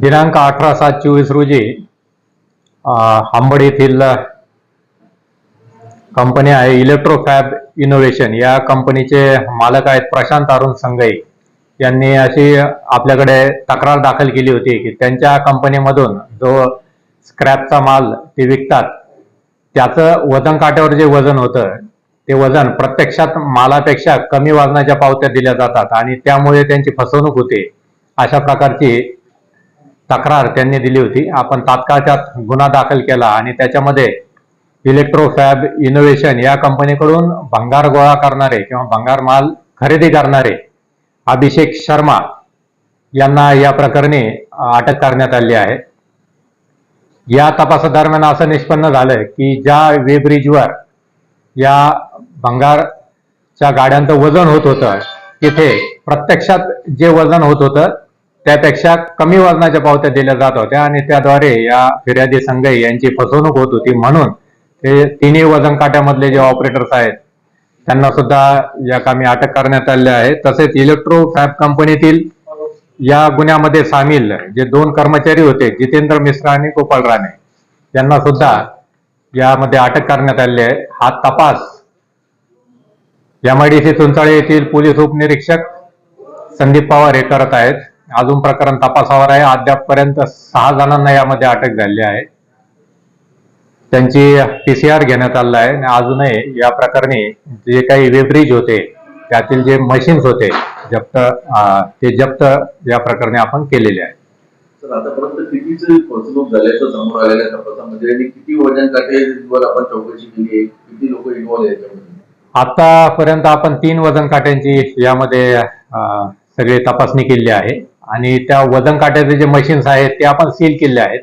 दिनांक अठरा सात चोवीस रोजी आंबड येथील कंपनी आहे इलेक्ट्रोफॅब इनोव्हेशन. या कंपनीचे मालक आहेत प्रशांत अरुण संगई. यांनी अशी आपल्याकडे तक्रार दाखल केली होती की त्यांच्या कंपनीमधून जो स्क्रॅपचा माल ते विकतात त्याचं वजन काट्यावर जे वजन होतं ते वजन प्रत्यक्षात मालापेक्षा कमी वजनाच्या पावत्या दिल्या जातात आणि त्यामुळे त्यांची फसवणूक होते. अशा प्रकारची तक्रार त्यांनी दिली होती. आपण तात्काळच्यात गुन्हा दाखल केला आणि त्याच्यामध्ये इलेक्ट्रोफॅब इनोव्हेशन या कंपनीकडून भंगार गोळा करणारे किंवा भंगार माल खरेदी करणारे अभिषेक शर्मा यांना या प्रकरणी अटक करण्यात आली आहे. या तपासादरम्यान असं निष्पन्न झालं की ज्या वेब्रिजवर या भंगारच्या गाड्यांचं वजन होत होतं तिथे प्रत्यक्षात जे वजन होत होतं त्यापेक्षा कमी वजनाच्या पावत्या दिल्या जात होत्या आणि त्याद्वारे या फिर्यादी संघ यांची फसवणूक होत होती म्हणून ते तिन्ही वजन काट्यामधले जे ऑपरेटर्स आहेत त्यांना सुद्धा या कामी अटक करण्यात आले आहे. तसेच इलेक्ट्रो फॅब कंपनीतील या गुन्ह्यामध्ये सामील जे दोन कर्मचारी होते जितेंद्र मिश्रा आणि गोपाल राणे यांना सुद्धा यामध्ये अटक करण्यात आली आहे. हा तपास एमआयडीसी चुंचाळे येथील पोलीस उपनिरीक्षक संदीप पवार हे करत आहेत. अजून प्रकरण तपासावर आहे. अद्यापपर्यंत सहा जणांना यामध्ये अटक झाली आहे. त्यांची पीसीआर घेण्यात आला आहे. आणि अजूनही या प्रकरणी जे काही वेब्रिज होते त्यातील जे मशीन्स होते जप्त ते जप्त या प्रकरणी आपण केलेले आहे. आतापर्यंत आपण तीन वजन काट्यांची यामध्ये सगळी तपासणी केली आहे. आणि त्या वजन काट्याचे जे मशीन्स आहेत ते आपण सील केले आहेत.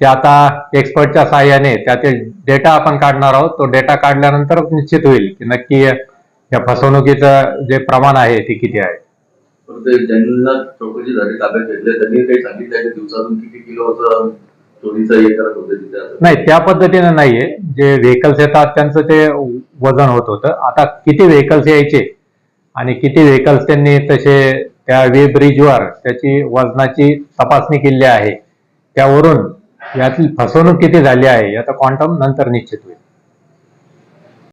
ते आता एक्सपर्टच्या सहाय्याने त्यातील डेटा आपण काढणार आहोत. तो डेटा काढल्यानंतर निश्चित होईल की नक्की या फसवणुकीचं जे प्रमाण आहे ते किती आहे. परत ज्यांना चौकशी झाली ताब्यात घेतले. त्यांनी काही सांगितलं की दिवसातून किती किलोचं चोरीचं करत होते तिथे असं. नाही त्या पद्धतीने नाहीये. जे व्हेकल्स येतात त्यांचं ते वजन होत होतं. आता किती व्हेकल्स यायचे आणि किती व्हेकल्स त्यांनी तसे त्या वे ब्रिजवर त्याची वजनाची तपासणी केली आहे. त्यावरून यातील फसवणूक किती झाली आहे याचा क्वांटम नंतर निश्चित होईल.